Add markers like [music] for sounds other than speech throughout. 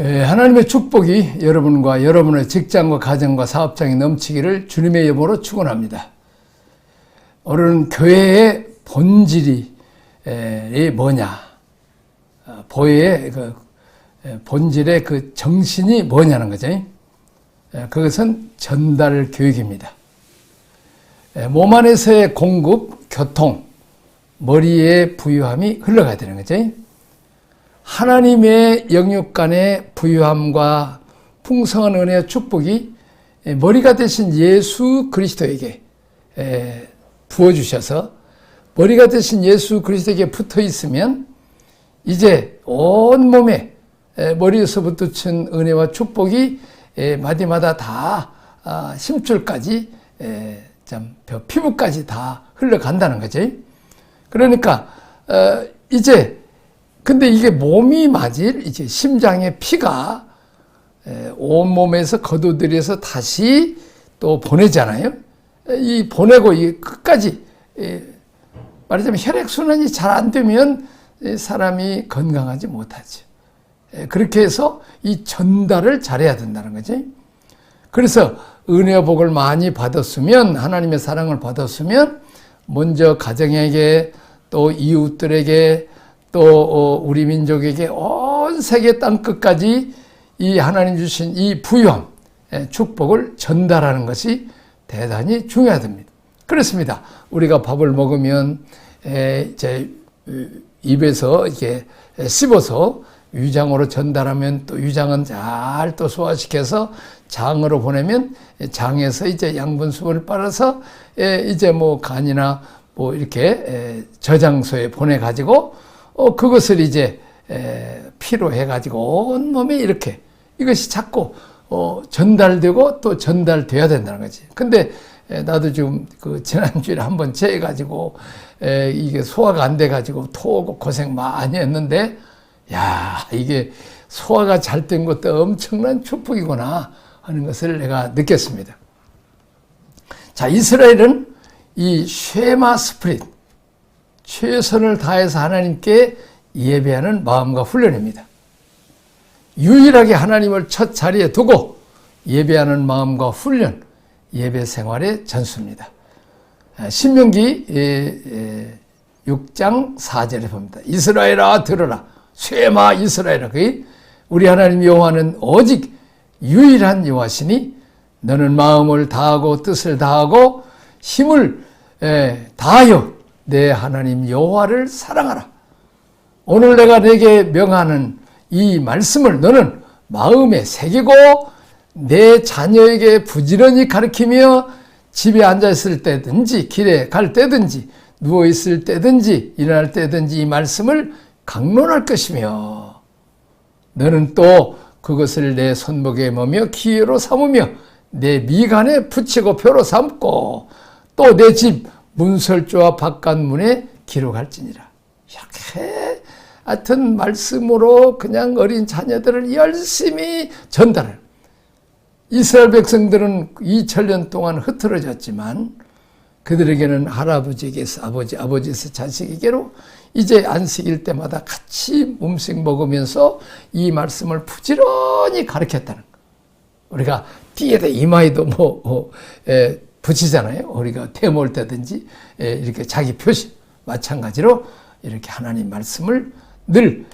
에, 하나님의 축복이 여러분과 여러분의 직장과 가정과 사업장에 넘치기를 주님의 이름으로 축원합니다. 오늘은 교회의 본질이 에, 뭐냐, 어, 보혜의 그 에, 본질의 그 정신이 뭐냐는 거죠. 에, 그것은 전달 교육입니다. 에, 몸 안에서의 공급, 교통, 머리의 부유함이 흘러가야 되는 거죠. 하나님의 영육 간의 부유함과 풍성한 은혜와 축복이 머리가 되신 예수 그리스도에게 부어주셔서 머리가 되신 예수 그리스도에게 붙어 있으면 이제 온 몸에 머리에서부터 친 은혜와 축복이 마디마다 다 아, 힘줄까지 참 피부까지 다 흘러간다는 거죠. 그러니까 어, 이제 근데 이게 몸이 맞을 이제 심장의 피가 온 몸에서 거두들여서 다시 또 보내잖아요. 이 보내고 이 끝까지 말하자면 혈액 순환이 잘 안 되면 사람이 건강하지 못하죠. 그렇게 해서 이 전달을 잘해야 된다는 거지. 그래서 은혜와 복을 많이 받았으면 하나님의 사랑을 받았으면 먼저 가정에게 또 이웃들에게 또 어, 우리 민족에게 온 세계 땅 끝까지 이 하나님 주신 이 부유함, 축복을 전달하는 것이 대단히 중요하답니다. 그렇습니다. 우리가 밥을 먹으면 제 입에서 이렇게 씹어서 위장으로 전달하면 또 위장은 잘 또 소화시켜서 장으로 보내면 장에서 이제 양분 수분을 빨아서 이제 뭐 간이나 뭐 이렇게 저장소에 보내 가지고 어 그것을 이제 피로 해 가지고 온 몸에 이렇게 이것이 자꾸 어 전달되고 또 전달돼야 된다는 거지. 근데 나도 지금 그 지난주에 한번 재해 가지고 이게 소화가 안 돼 가지고 토하고 고생 많이 했는데 야, 이게 소화가 잘 된 것도 엄청난 축복이구나 하는 것을 내가 느꼈습니다. 자, 이스라엘은 이 쉐마 스프릿, 최선을 다해서 하나님께 예배하는 마음과 훈련입니다. 유일하게 하나님을 첫 자리에 두고 예배하는 마음과 훈련, 예배 생활의 전수입니다. 신명기 6장 4절에 봅니다. 이스라엘아 들으라. 쇠마 이스라엘아 그 우리 하나님 여호와는 오직 유일한 여호와시니 너는 마음을 다하고 뜻을 다하고 힘을 다하여 내 하나님 여호와를 사랑하라. 오늘 내가 내게 명하는 이 말씀을 너는 마음에 새기고 내 자녀에게 부지런히 가르치며 집에 앉아 있을 때든지 길에 갈 때든지 누워 있을 때든지 일어날 때든지 이 말씀을 강론할 것이며 너는 또 그것을 내 손목에 머며 기회로 삼으며 내 미간에 붙이고 표로 삼고 또 내 집 문설주와 바깥문에 기록할지니라. 이렇게 하여튼 말씀으로 그냥 어린 자녀들을 열심히 전달을. 이스라엘 백성들은 2000년 동안 흐트러졌지만 그들에게는 할아버지에게서 아버지, 아버지에서 자식에게로 이제 안식일 때마다 같이 음식 먹으면서 이 말씀을 부지런히 가르쳤다는 거. 우리가 뒤에다 이마에도 뭐, 어, 에, 붙이잖아요. 우리가 태모을 때든지 에, 이렇게 자기 표시 마찬가지로 이렇게 하나님 말씀을 늘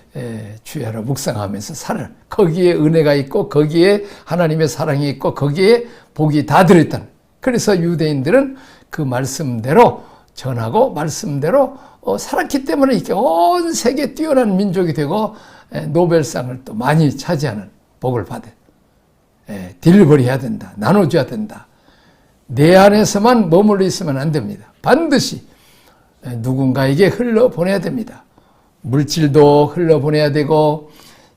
주야로 묵상하면서 살아. 거기에 은혜가 있고 거기에 하나님의 사랑이 있고 거기에 복이 다 들어있다는. 그래서 유대인들은 그 말씀대로 전하고 말씀대로 어, 살았기 때문에 이렇게 온 세계 뛰어난 민족이 되고 노벨상을 또 많이 차지하는 복을 받아. 딜리버리 해야 된다. 나눠줘야 된다. 내 안에서만 머물러 있으면 안 됩니다. 반드시 누군가에게 흘러보내야 됩니다. 물질도 흘러보내야 되고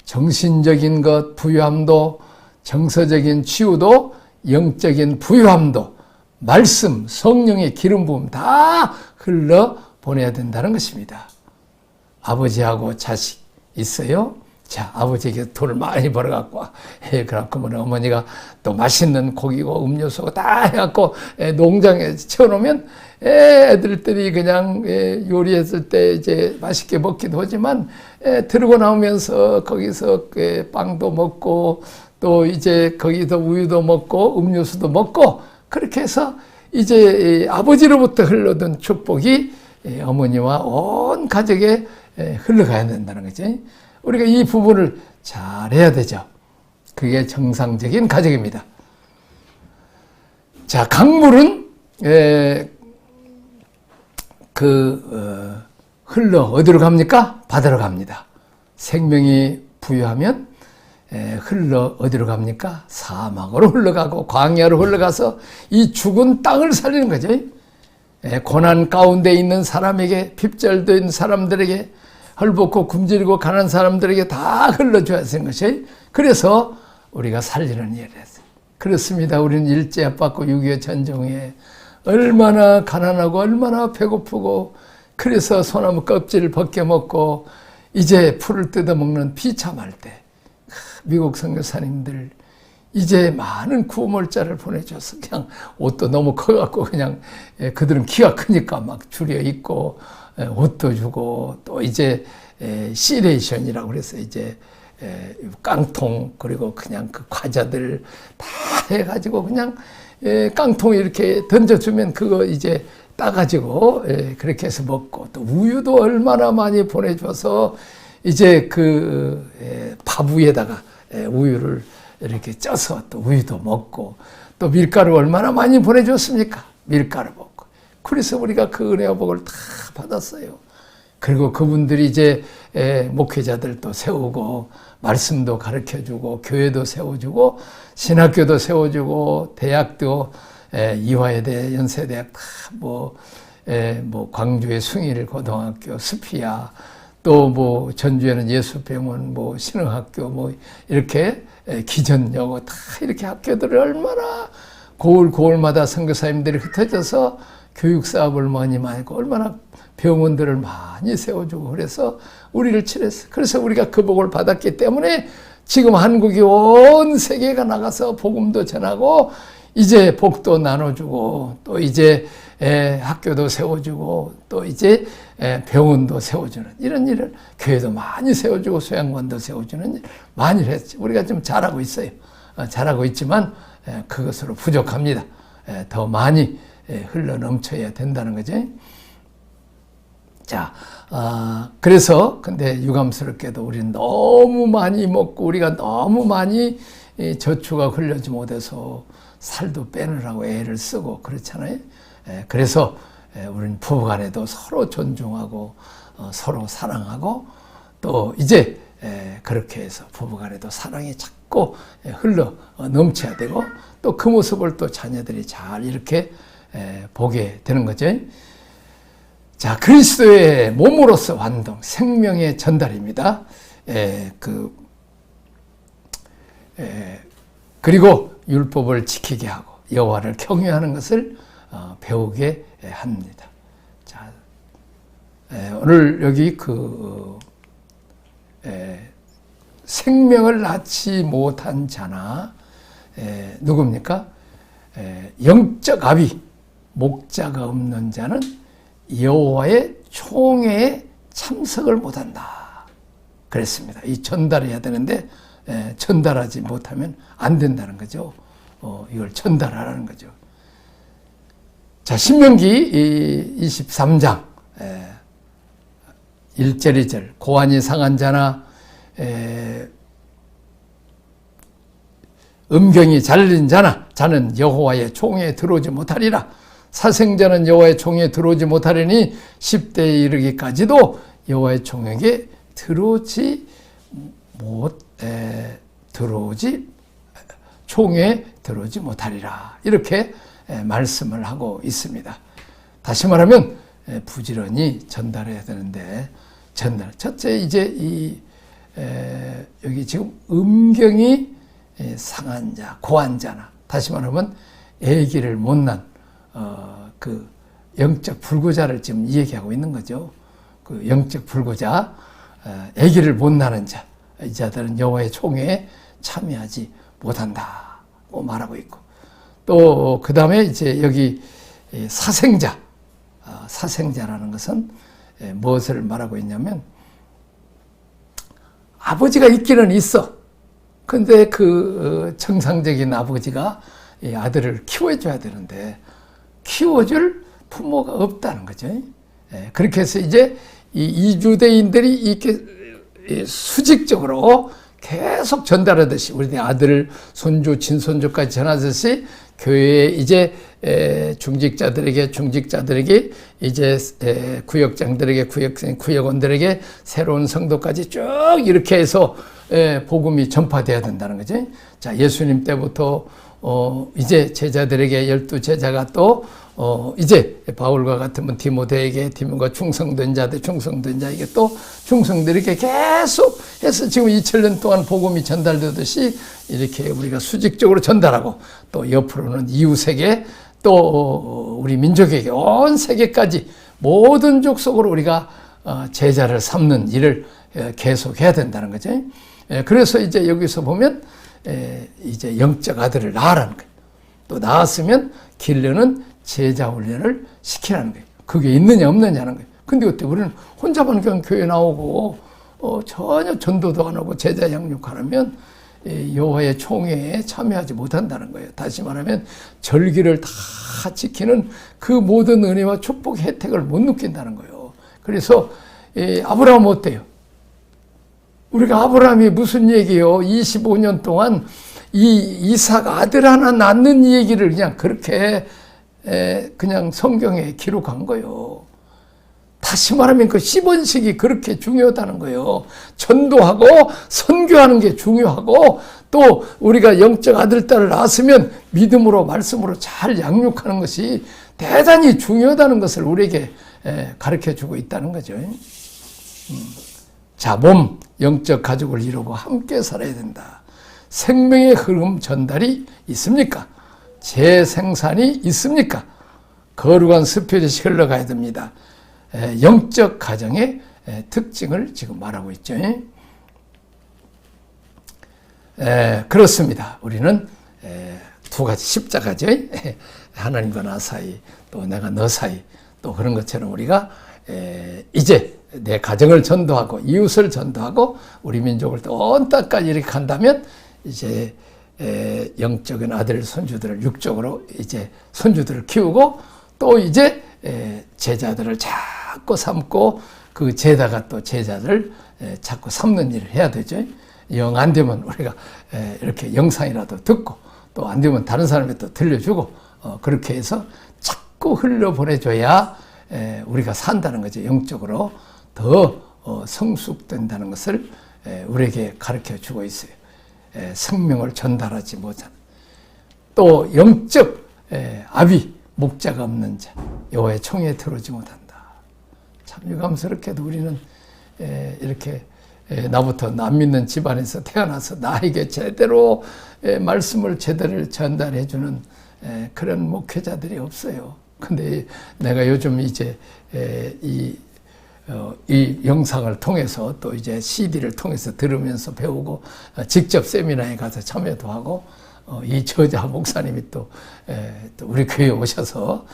정신적인 것 부유함도 정서적인 치유도 영적인 부유함도 말씀 성령의 기름 부음 다 흘러 보내야 된다는 것입니다. 아버지하고 자식 있어요? 자, 아버지에게 돈을 많이 벌어갖고, 와. 예, 그래갖고, 뭐, 어머니가 또 맛있는 고기고 음료수고 다 해갖고, 예, 농장에 채워놓으면, 예, 애들들이 그냥, 예, 요리했을 때 이제 맛있게 먹기도 하지만, 예, 들고 나오면서 거기서 예, 빵도 먹고, 또 이제 거기서 우유도 먹고, 음료수도 먹고, 그렇게 해서 이제 이 아버지로부터 흘러든 축복이 예, 어머니와 온 가족에 예, 흘러가야 된다는 거지. 우리가 이 부분을 잘 해야 되죠. 그게 정상적인 가족입니다. 자, 강물은 에, 그 어, 흘러 어디로 갑니까? 바다로 갑니다. 생명이 부유하면 에, 흘러 어디로 갑니까? 사막으로 흘러가고 광야로 흘러가서 이 죽은 땅을 살리는 거죠. 에, 고난 가운데 있는 사람에게 핍절된 사람들에게 헐벗고 굶주리고 가난 사람들에게 다 흘러줘야 되는 것이 그래서 우리가 살리는 했어요. 그렇습니다. 우리는 일제 압받고 6.25 전쟁에 얼마나 가난하고 얼마나 배고프고 그래서 소나무 껍질을 벗겨 먹고 이제 풀을 뜯어먹는 비참할 때 미국 선교사님들 이제 많은 구월자를 보내줘서 그냥 옷도 너무 커갖고 그냥 예, 그들은 키가 크니까 막 줄여 입고 예, 옷도 주고 또 이제 시레이션이라고 그래서 이제 깡통 그리고 그냥 그 과자들 다 해가지고 그냥 깡통 이렇게 던져주면 그거 이제 따가지고 그렇게 해서 먹고 또 우유도 얼마나 많이 보내줘서 이제 그 밥 위에다가 우유를 이렇게 쪄서 또 우유도 먹고 또 밀가루 얼마나 많이 보내줬습니까? 밀가루 먹고. 그래서 우리가 그 은혜와 복을 다 받았어요. 그리고 그분들이 이제 목회자들도 세우고 말씀도 가르쳐 주고 교회도 세워주고 신학교도 세워주고 대학도 이화여대 연세대학 다뭐 뭐 광주의 숭일 고등학교 스피아 또 뭐 전주에는 예수병원 뭐 신흥학교 뭐 이렇게 기전여고 다 이렇게 학교들을 얼마나 고을 고을마다 선교사님들이 흩어져서 교육 사업을 많이 많이 하고 얼마나 병원들을 많이 세워주고 그래서 우리를 칠했어. 그래서 우리가 그 복을 받았기 때문에 지금 한국이 온 세계가 나가서 복음도 전하고 이제 복도 나눠주고 또 이제 학교도 세워주고 또 이제 병원도 세워주는 이런 일을 교회도 많이 세워주고 소양관도 세워주는 일 많이 했죠. 우리가 좀 잘하고 있어요. 어, 잘하고 있지만 그것으로 부족합니다. 더 많이 흘러 넘쳐야 된다는 거지. 자, 아, 그래서 근데 유감스럽게도 우리는 너무 많이 먹고 우리가 너무 많이 저축가 흘려지 못해서 살도 빼느라고 애를 쓰고 그렇잖아요. 그래서 우리는 부부간에도 서로 존중하고 어, 서로 사랑하고 또 이제 그렇게 해서 부부간에도 사랑이 자꾸 흘러 어, 넘쳐야 되고 또 그 모습을 또 자녀들이 잘 이렇게 보게 되는 거죠. 자, 그리스도의 몸으로서 환동, 생명의 전달입니다. 에, 그, 에, 그리고 율법을 지키게 하고 여호와를 경외하는 것을 어, 배우게 합니다. 자, 에, 오늘 여기 그 생명을 낳지 못한 자나 누굽니까? 영적 아비 목자가 없는 자는 여호와의 총회에 참석을 못한다. 그랬습니다. 이 전달해야 되는데 에, 전달하지 못하면 안 된다는 거죠. 어, 이걸 전달하라는 거죠. 자, 신명기 23장 에, 1절 2절 고안이 상한 자나 에, 음경이 잘린 자나 자는 여호와의 총회에 들어오지 못하리라. 사생자는 여호와의 총에 들어오지 못하려니 10대에 이르기까지도 여호와의 총에게 들어오지 못 에, 들어오지 총에 들어오지 못하리라. 이렇게 에, 말씀을 하고 있습니다. 다시 말하면 에, 부지런히 전달해야 되는데 전달. 첫째 이제 이 여기 지금 음경이 상한 자, 고한 자나. 다시 말하면 애기를 못난 어, 그 영적 불구자를 지금 얘기하고 있는 거죠. 그 영적 불구자, 어, 아기를 못 낳는 자, 이 자들은 여호와의 총회에 참여하지 못한다고 말하고 있고 또 그 다음에 이제 여기 사생자 아, 사생자라는 것은 무엇을 말하고 있냐면 아버지가 있기는 있어. 근데 그 어, 정상적인 아버지가 이 아들을 키워줘야 되는데 키워줄 부모가 없다는 거죠. 예, 그렇게 해서 이제 이 이주대인들이 이렇게 수직적으로 계속 전달하듯이 우리 아들, 손주, 친손주까지 전하듯이 교회에 이제 중직자들에게 중직자들에게 이제 구역장들에게 구역생 구역원들에게 새로운 성도까지 쭉 이렇게 해서 복음이 전파돼야 된다는 거지. 자 예수님 때부터 어 이제 제자들에게 열두 제자가 또 어, 이제 바울과 같으면 디모데에게 디모가 충성된 자들 충성된 자에게 또 충성들에게 계속 해서 지금 2000년 동안 복음이 전달되듯이 이렇게 우리가 수직적으로 전달하고 또 옆으로는 이웃에게 또 우리 민족에게 온 세계까지 모든 족속으로 우리가 어, 제자를 삼는 일을 계속해야 된다는 거죠. 그래서 이제 여기서 보면 이제 영적 아들을 낳으라는 거예요. 또 낳았으면 길르는 제자 훈련을 시키라는 거예요. 그게 있느냐 없느냐는 거예요. 근데 어때 우리는 혼자만 그냥 교회 나오고 어, 전혀 전도도 안 하고 제자 양육하면 여호와의 총회에 참여하지 못한다는 거예요. 다시 말하면 절기를 다 지키는 그 모든 은혜와 축복 혜택을 못 느낀다는 거예요. 그래서 아브라함 어때요? 우리가 아브라함이 무슨 얘기요? 25년 동안 이 이삭 아들 하나 낳는 얘기를 그냥 그렇게 그냥 성경에 기록한 거예요. 다시 말하면 그 10원씩이 그렇게 중요하다는 거예요. 전도하고 선교하는 게 중요하고 또 우리가 영적 아들, 딸을 낳았으면 믿음으로 말씀으로 잘 양육하는 것이 대단히 중요하다는 것을 우리에게 가르쳐 주고 있다는 거죠. 음. 자, 몸, 영적 가족을 이루고 함께 살아야 된다. 생명의 흐름 전달이 있습니까? 재생산이 있습니까? 거룩한 스피릿이 흘러가야 됩니다. 영적 가정의 특징을 지금 말하고 있죠. 그렇습니다. 우리는 두 가지 십자가죠. [laughs] 하나님과 나 사이, 또 내가 너 사이, 또 그런 것처럼 우리가 이제 내 가정을 전도하고 이웃을 전도하고 우리 민족을 온 땅까지 이렇게 한다면 이제 영적인 아들 손주들을 육적으로 이제 손주들을 키우고 또 이제 제자들을 자꾸 삼고 그 제자가 또 제자들 자꾸 삼는 일을 해야 되죠. 영 안 되면 우리가 이렇게 영상이라도 듣고 또 안 되면 다른 사람이 또 들려주고 어, 그렇게 해서 자꾸 흘려 보내줘야 우리가 산다는 거죠. 영적으로 더 어, 성숙된다는 것을 우리에게 가르쳐 주고 있어요. 생명을 전달하지 못한 또 영적 아비 목자가 없는 자 여호와의 총에 들어오지 못한다. 참 유감스럽게도 우리는 이렇게 나부터 남 믿는 집안에서 태어나서 나에게 제대로 말씀을 제대로 전달해 주는 그런 목회자들이 없어요. 근데 내가 요즘 이제 이, 어, 이 영상을 통해서 또 이제 CD를 통해서 들으면서 배우고 어, 직접 세미나에 가서 참여도 하고 어, 이 저자 목사님이 또, 또 우리 교회에 오셔서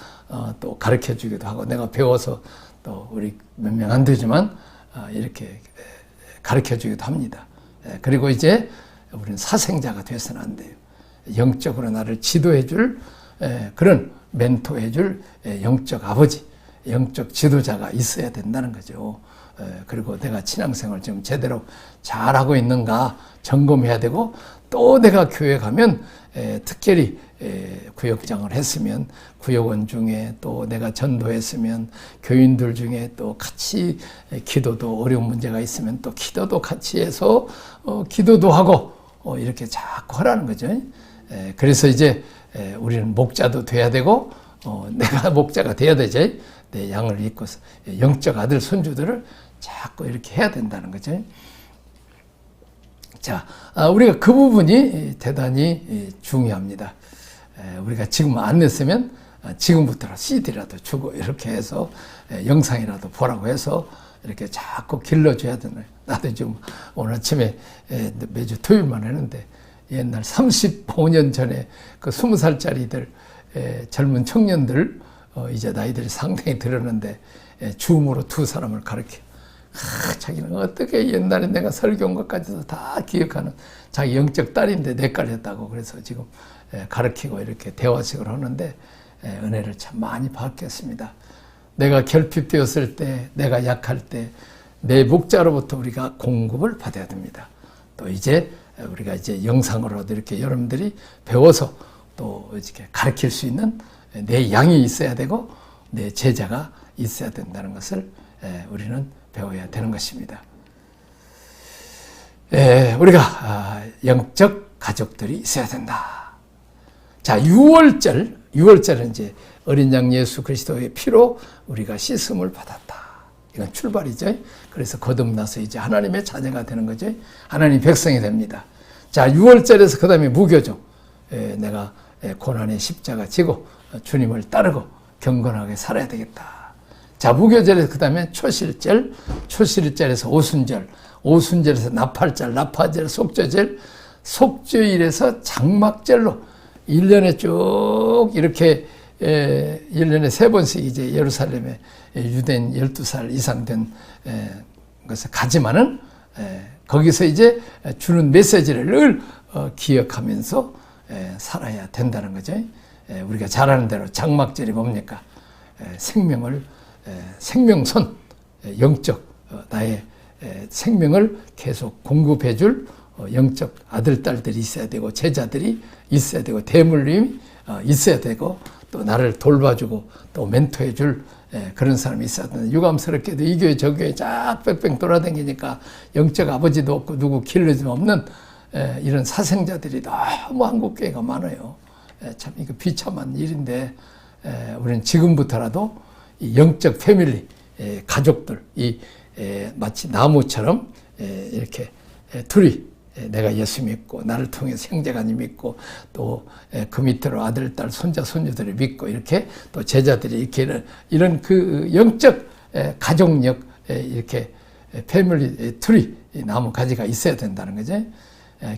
또 가르쳐 주기도 하고 내가 배워서 또 우리 몇 명 안 되지만 이렇게 가르쳐 주기도 합니다. 그리고 이제 우리는 사생자가 돼서는 안 돼요. 영적으로 나를 지도해 줄 그런 멘토해 줄 영적 아버지, 영적 지도자가 있어야 된다는 거죠. 그리고 내가 신앙생활 지금 제대로 잘하고 있는가 점검해야 되고 또 내가 교회 가면 특별히 구역장을 했으면 구역원 중에 또 내가 전도했으면 교인들 중에 또 같이 기도도 어려운 문제가 있으면 또 기도도 같이 해서 어, 기도도 하고 어, 이렇게 자꾸 하라는 거죠. 그래서 이제 우리는 목자도 돼야 되고 어, 내가 [laughs] 목자가 돼야 되지. 내 양을 입고서 영적 아들 손주들을 자꾸 이렇게 해야 된다는 거죠. 자, 아, 우리가 그 부분이 대단히 중요합니다. 우리가 지금 안 냈으면 아, 지금부터 CD라도 주고 이렇게 해서 영상이라도 보라고 해서 이렇게 자꾸 길러줘야 되나요? 나도 지금 오늘 아침에 에, 매주 토요일만 했는데 옛날 35년 전에 그 20살짜리들 에, 젊은 청년들 어, 이제 나이들이 상당히 들었는데 에, 줌으로 두 사람을 가르쳐. 아, 자기는 어떻게 옛날에 내가 설교한 것까지도 다 기억하는 자기 영적 딸인데 뇌깔렸다고 그래서 지금 에, 가르치고 이렇게 대화식을 하는데 에, 은혜를 참 많이 받겠습니다. 내가 결핍되었을 때, 내가 약할 때, 내 목자로부터 우리가 공급을 받아야 됩니다. 또 이제 우리가 이제 영상으로도 이렇게 여러분들이 배워서 또 이렇게 가르칠 수 있는 내 양이 있어야 되고 내 제자가 있어야 된다는 것을 우리는 배워야 되는 것입니다. 우리가 아, 영적 가족들이 있어야 된다. 자, 6월절, 6월절은 이제 어린 양 예수 그리스도의 피로 우리가 씻음을 받았다. 이건 출발이죠. 그래서 거듭나서 이제 하나님의 자녀가 되는 거죠. 하나님 백성이 됩니다. 자, 6월절에서 그 다음에 무교죠. 에, 내가 고난의 십자가 지고 주님을 따르고 경건하게 살아야 되겠다. 자, 무교절에서 그 다음에 초실절, 초실절에서 오순절, 오순절에서 나팔절, 나팔절, 속죄절, 속죄일에서 장막절로 1년에 쭉 이렇게 에, 1년에 세 번씩 이제 예루살렘에 유대인 12살 이상 된 에, 것을 가지만은 에, 거기서 이제 주는 메시지를 늘 어, 기억하면서 에, 살아야 된다는 거죠. 에, 우리가 잘 아는 대로 장막절이 뭡니까? 에, 생명을 에, 생명선 에, 영적 어, 나의 에, 생명을 계속 공급해줄 어, 영적 아들 딸들이 있어야 되고 제자들이 있어야 되고 대물림이 어, 있어야 되고 또 나를 돌봐주고 또 멘토해줄 예, 그런 사람이 있어야 되는데 유감스럽게도 이 교회 저 교회 쫙 뺑뺑 돌아다니니까 영적 아버지도 없고 누구 길러짐 없는 예, 이런 사생자들이 너무 한국 교회가 많아요. 예, 참 이거 비참한 일인데 우리는 지금부터라도 이 영적 패밀리 가족들 이 마치 나무처럼 이렇게 둘이 예, 내가 예수 믿고 나를 통해서 형제간이 믿고 또 그 밑으로 아들, 딸, 손자, 손녀들이 믿고 이렇게 또 제자들이 이렇게 이런 그 영적 가족력 이렇게 패밀리 트리 나무 가지가 있어야 된다는 거죠.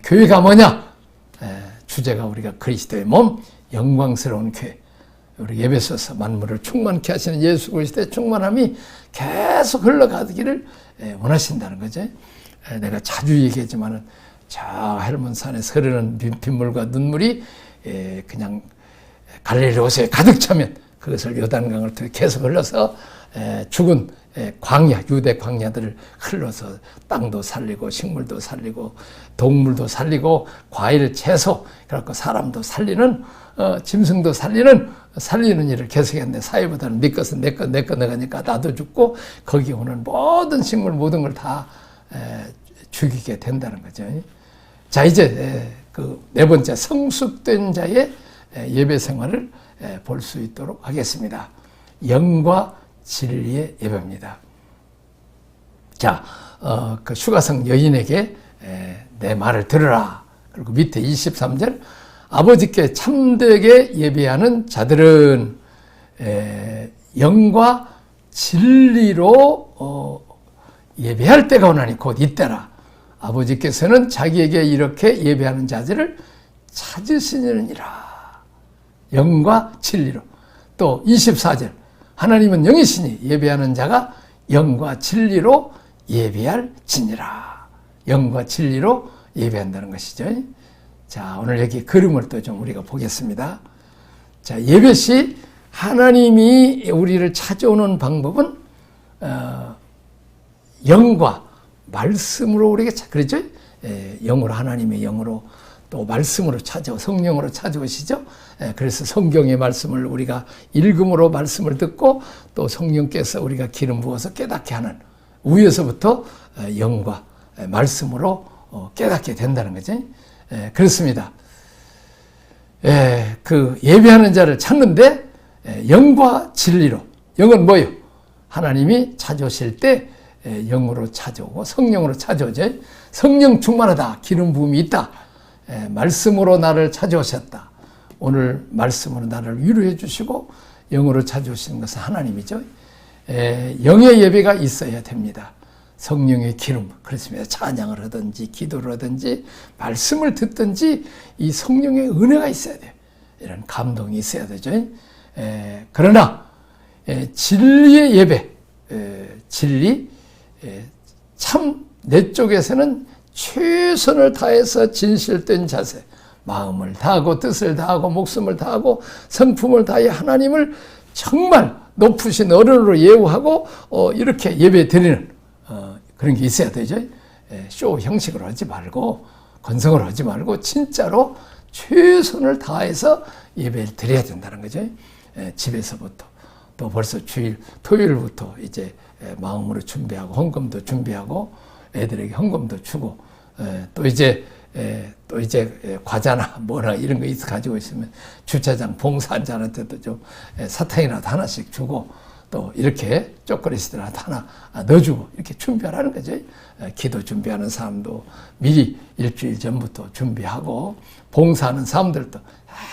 교회가 뭐냐? 주제가 우리가 그리스도의 몸 영광스러운 교회. 우리 예배소서 만물을 충만케 하시는 예수 그리스도의 충만함이 계속 흘러가기를 원하신다는 거죠. 내가 자주 얘기하지만은 저 헬몬산에서 흐르는 빗물과 눈물이 그냥 갈릴리 호수에 가득 차면 그것을 요단강을 통해 계속 흘러서 죽은 광야, 유대 광야들을 흘러서 땅도 살리고 식물도 살리고 동물도 살리고 과일, 채소, 그래갖고 사람도 살리는 어, 짐승도 살리는 살리는 일을 계속했는데 사회보다는 네 것은 내 것, 내 것, 내가니까 나도 죽고 거기 오는 모든 식물 모든 걸 다 죽이게 된다는 거죠. 자, 이제 그 네 번째 성숙된 자의 예배 생활을 볼 수 있도록 하겠습니다. 영과 진리의 예배입니다. 자, 어, 그 슈가성 여인에게 내 말을 들으라. 그리고 밑에 23절 아버지께 참되게 예배하는 자들은 영과 진리로 어, 예배할 때가 오나니 곧 이때라. 아버지께서는 자기에게 이렇게 예배하는 자들을 찾으시느니라. 영과 진리로. 또 24절. 하나님은 영이시니 예배하는 자가 영과 진리로 예배할 진이라. 영과 진리로 예배한다는 것이죠. 자, 오늘 여기 그림을 또 좀 우리가 보겠습니다. 자, 예배 시 하나님이 우리를 찾아오는 방법은 어, 영과 말씀으로 우리에게 그렇죠? 예, 영으로 하나님의 영으로 또 말씀으로 찾아 성령으로 찾아오시죠. 예, 그래서 성경의 말씀을 우리가 읽음으로 말씀을 듣고 또 성령께서 우리가 기름 부어서 깨닫게 하는 위에서부터 어, 영과 예, 말씀으로 어, 깨닫게 된다는 거죠. 예, 그렇습니다. 예, 그 예배하는 자를 찾는데 예, 영과 진리로 영은 뭐요? 하나님이 찾아오실 때 영으로 찾아오고 성령으로 찾아오죠. 성령 충만하다. 기름 부음이 있다. 말씀으로 나를 찾아오셨다. 오늘 말씀으로 나를 위로해 주시고 영으로 찾아오시는 것은 하나님이죠. 에, 영의 예배가 있어야 됩니다. 성령의 기름, 그렇습니다. 찬양을 하든지, 기도를 하든지, 말씀을 듣든지, 이 성령의 은혜가 있어야 돼요. 이런 감동이 있어야 되죠. 에, 그러나, 에, 진리의 예배, 에, 진리, 에, 참, 내 쪽에서는 최선을 다해서 진실된 자세, 마음을 다하고, 뜻을 다하고, 목숨을 다하고, 성품을 다해 하나님을 정말 높으신 어른으로 예우하고, 어, 이렇게 예배 드리는, 어, 그런 게 있어야 되죠. 예, 쇼 형식으로 하지 말고 건성으로 하지 말고 진짜로 최선을 다해서 예배를 드려야 된다는 거죠. 예, 집에서부터 또 벌써 주일 토요일부터 이제 예, 마음으로 준비하고 헌금도 준비하고 애들에게 헌금도 주고 예, 또 이제 예, 또 이제 예, 과자나 [laughs] 뭐나 이런 거 있어 가지고 있으면 주차장 봉사한 자한테도 좀 예, 사탕이라도 하나씩 주고 또 이렇게 쪼꼬리스들한테 하나 넣어주고 이렇게 준비하라는 거죠. 예, 기도 준비하는 사람도 미리 일주일 전부터 준비하고 봉사하는 사람들도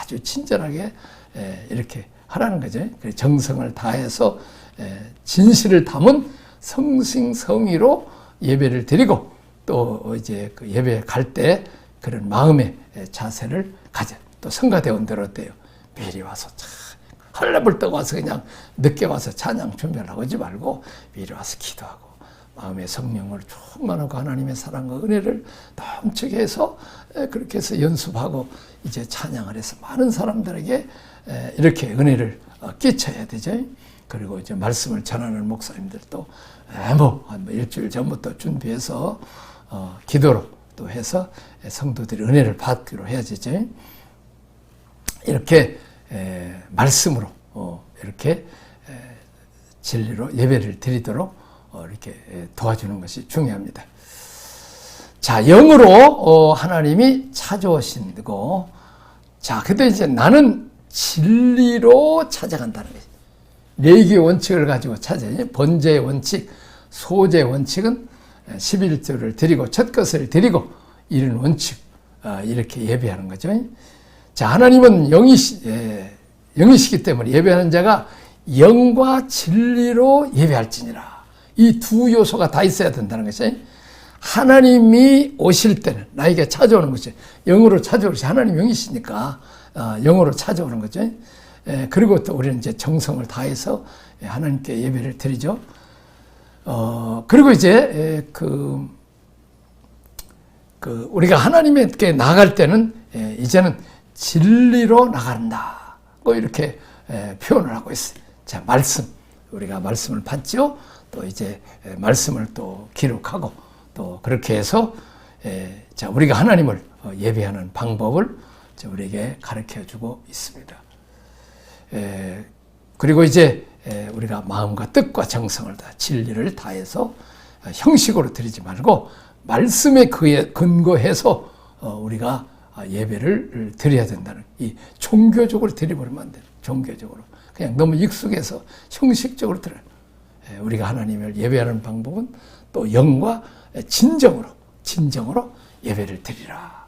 아주 친절하게 예, 이렇게 하라는 거죠. 정성을 다해서 예, 진실을 담은 성싱성의로 예배를 드리고 또 이제 그 예배 갈 때 그런 마음의 자세를 가져. 또 성가대원대로 어때요? 미리 와서 참 헐레벌 떠 와서 그냥 늦게 와서 찬양 준비를 하지 말고 미리 와서 기도하고 마음의 성령을 충만하고 하나님의 사랑과 은혜를 넘치게 해서 그렇게 해서 연습하고 이제 찬양을 해서 많은 사람들에게 이렇게 은혜를 어, 끼쳐야 되죠. 그리고 이제 말씀을 전하는 목사님들도 뭐 한 일주일 전부터 준비해서 어, 기도로 또 해서 성도들이 은혜를 받기로 해야 되죠. 이렇게 에, 말씀으로 어, 이렇게 에, 진리로 예배를 드리도록 어, 이렇게 도와주는 것이 중요합니다. 자, 영으로 어, 하나님이 찾아오신고 자, 근데 이제 나는 진리로 찾아간다는 거지. 네개 원칙을 가지고 찾아야지. 번제의 원칙, 소제의 원칙은 11조를 드리고 첫 것을 드리고 이런 원칙 어, 이렇게 예배하는 거죠. 자 하나님은 영이시 예, 영이시기 때문에 예배하는 자가 영과 진리로 예배할지니라. 이 두 요소가 다 있어야 된다는 것이 하나님이 오실 때는 나에게 찾아오는 것이 영으로 찾아오시 하나님 영이시니까 어, 영으로 찾아오는 거죠. 예, 그리고 또 우리는 이제 정성을 다해서 하나님께 예배를 드리죠. 어, 그리고 이제 그, 그 우리가 하나님께 나갈 때는 이제는 진리로 나간다. 뭐 이렇게 표현을 하고 있어요. 자, 말씀. 우리가 말씀을 받죠. 또 이제 말씀을 또 기록하고 또 그렇게 해서 자, 우리가 하나님을 어, 예배하는 방법을 우리에게 가르쳐 주고 있습니다. 그리고 이제 우리가 마음과 뜻과 정성을 다 진리를 다해서 어, 형식으로 드리지 말고 말씀에 근거해서 어, 우리가 예배를 드려야 된다는 이 종교적으로 드려버리면 안 돼요. 종교적으로 그냥 너무 익숙해서 형식적으로 드려. 우리가 하나님을 예배하는 방법은 또 영과 진정으로 진정으로 예배를 드리라.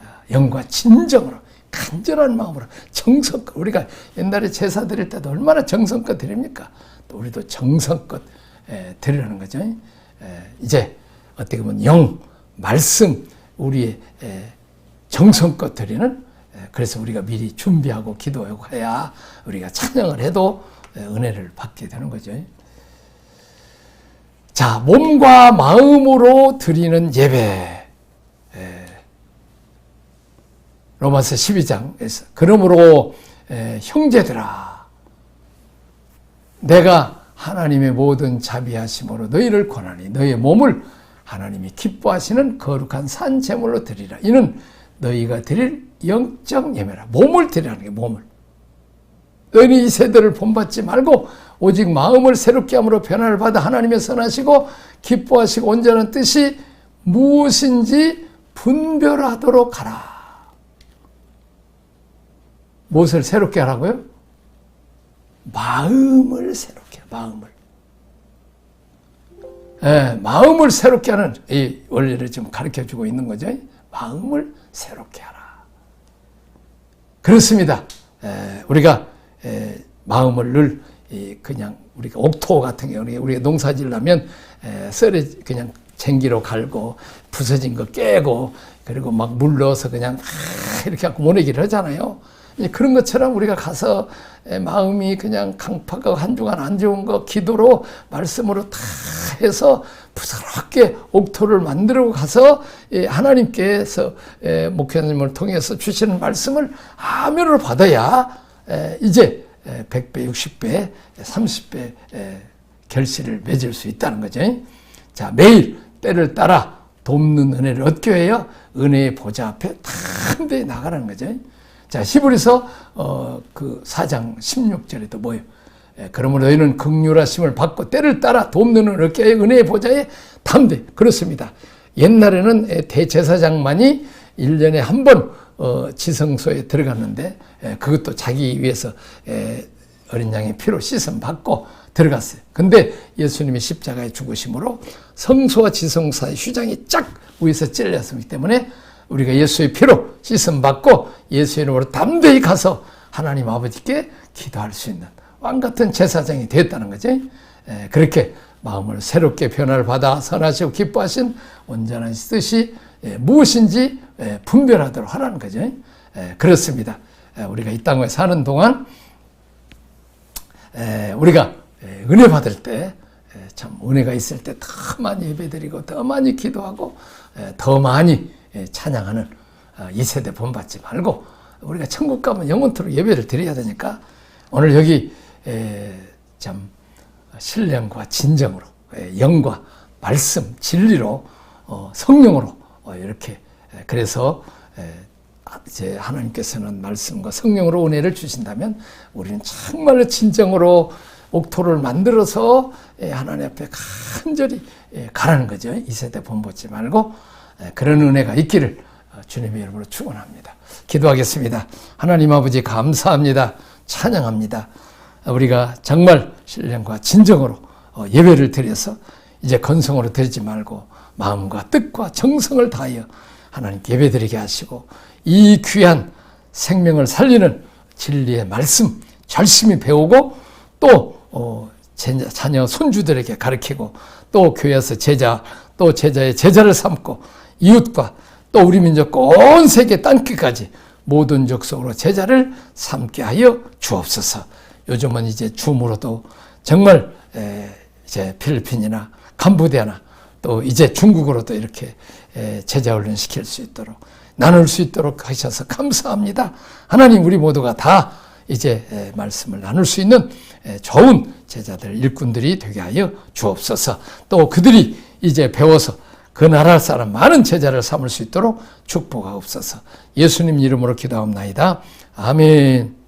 어, 영과 진정으로 간절한 마음으로 정성껏 우리가 옛날에 제사 드릴 때도 얼마나 정성껏 드립니까? 또 우리도 정성껏 드리라는 거죠. 이제 어떻게 보면 영 말씀 우리의 정성껏 드리는 그래서 우리가 미리 준비하고 기도하고 해야 우리가 찬양을 해도 은혜를 받게 되는 거죠. 자, 몸과 마음으로 드리는 예배. 로마서 12장에서 그러므로 형제들아 내가 하나님의 모든 자비하심으로 너희를 권하니 너희의 몸을 하나님이 기뻐하시는 거룩한 산 제물로 드리라. 이는 너희가 드릴 영적 예매라. 몸을 드리라는 게 몸을. 너희는 이 세대를 본받지 말고 오직 마음을 새롭게 함으로 변화를 받아 하나님의 선하시고 기뻐하시고 온전한 뜻이 무엇인지 분별하도록 하라. 무엇을 새롭게 하라고요? 마음을 새롭게 마음을. 예, 마음을 새롭게 하는 이 원리를 지금 가르쳐 주고 있는 거죠. 마음을 새롭게 하라. 그렇습니다. 예, 우리가 예, 마음을 늘 그냥 우리가 옥토 같은 경우에 우리가 농사 지려면 에, 썰에 그냥 쟁기로 갈고 부서진 거 깨고 그리고 막물 넣어서 그냥 막 이렇게 하고 모내기를 하잖아요. 그런 것처럼 우리가 가서 에, 마음이 그냥 강팍하고 한 주간 안 좋은 거 기도로 말씀으로 다 해서 부드럽게 옥토를 만들어 가서 예, 하나님께서 예, 목회자님을 통해서 주시는 말씀을 아멘으로 받아야 에, 이제 에, 100배, 60배, 30배 에, 결실을 맺을 수 있다는 거죠. 자, 매일 때를 따라 돕는 은혜를 얻게 해요. 은혜의 보좌 앞에 담대히 나가라는 거죠. 자, 히브리서 어, 그 4장 16절에도 뭐예요? 예, 그러므로 너희는 극률하심을 받고 때를 따라 돕는 하여 은혜의 보좌에 담대. 그렇습니다. 옛날에는 예, 대제사장만이 1년에 한번 어, 지성소에 들어갔는데 예, 그것도 자기 위해서 예, 어린 양의 피로 씻음 받고 들어갔어요. 근데 예수님이 십자가에 죽으심으로 성소와 지성사의 휴장이 쫙 위에서 찔렸기 때문에 우리가 예수의 피로 씻음 받고 예수의 이름으로 담대히 가서 하나님 아버지께 기도할 수 있는 왕 같은 제사장이 됐다는 거죠. 에, 그렇게 마음을 새롭게 변화를 받아 선하시고 기뻐하신 온전한 뜻이 에, 무엇인지 에, 분별하도록 하라는 거죠. 에, 그렇습니다. 에, 우리가 이 땅에 사는 동안 에, 우리가 에, 은혜 받을 때 참 은혜가 있을 때 더 많이 예배드리고 더 많이 기도하고 에, 더 많이 에, 찬양하는 아, 이 세대 본받지 말고 우리가 천국 가면 영원토록 예배를 드려야 되니까 오늘 여기 에, 참 신령과 진정으로 에, 영과 말씀 진리로 어, 성령으로 어, 이렇게 에, 그래서 에, 아, 이제 하나님께서는 말씀과 성령으로 은혜를 주신다면 우리는 정말로 진정으로 옥토를 만들어서 예, 하나님 앞에 간절히 예, 가라는 거죠. 이 세대 본보지 말고 예, 그런 은혜가 있기를 어, 주님의 이름으로 축원합니다. 기도하겠습니다. 하나님 아버지 감사합니다. 찬양합니다. 우리가 정말 신령과 진정으로 어, 예배를 드려서 이제 건성으로 드리지 말고 마음과 뜻과 정성을 다하여 하나님께 예배드리게 하시고 이 귀한 생명을 살리는 진리의 말씀 열심히 배우고 또 어, 제- 자녀 손주들에게 가르치고 또 교회에서 제자 또 제자의 제자를 삼고 이웃과 또 우리 민족 온 세계 땅끝까지 모든 족속으로 제자를 삼게 하여 주옵소서. 요즘은 이제 줌으로도 정말 에, 이제 필리핀이나 캄보디아나 또 이제 중국으로도 이렇게 에, 제자 훈련 시킬 수 있도록 나눌 수 있도록 하셔서 감사합니다. 하나님 우리 모두가 다 이제 에, 말씀을 나눌 수 있는 에, 좋은 제자들 일꾼들이 되게 하여 주옵소서. 또 그들이 이제 배워서 그 나라 사람 많은 제자를 삼을 수 있도록 축복하옵소서. 예수님 이름으로 기도하옵나이다. 아멘.